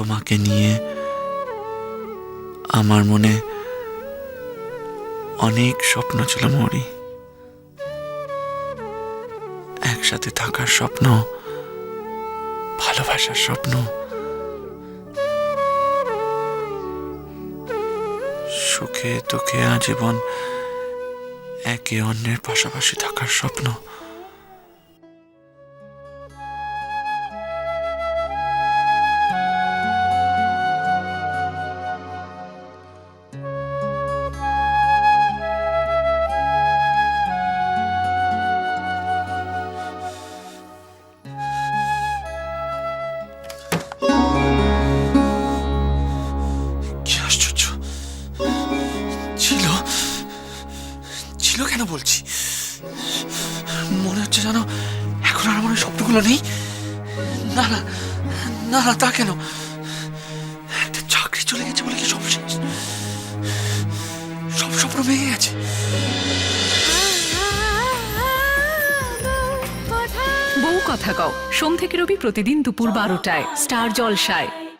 তোমাকে নিয়ে আমার মনে অনেক স্বপ্ন ছিল মরি। একসাথে থাকার স্বপ্ন, ভালোবাসার স্বপ্ন, সুখে দুঃখে আজীবন একে অন্যের পাশাপাশি থাকার স্বপ্ন। ছিল? ছিল কেন বলছি? মনে হচ্ছে জানো এখন আর ওই স্বপ্নগুলো নেই। না না না না, তা কেন? একটা চাকরি চলে গেছে বলে কি সব শেষ? সব স্বপ্ন ভেঙে গেছে। বউ কথা কও। সোম থেকে রবি প্রতিদিন দুপুর বারোটায়, স্টার জলসায়।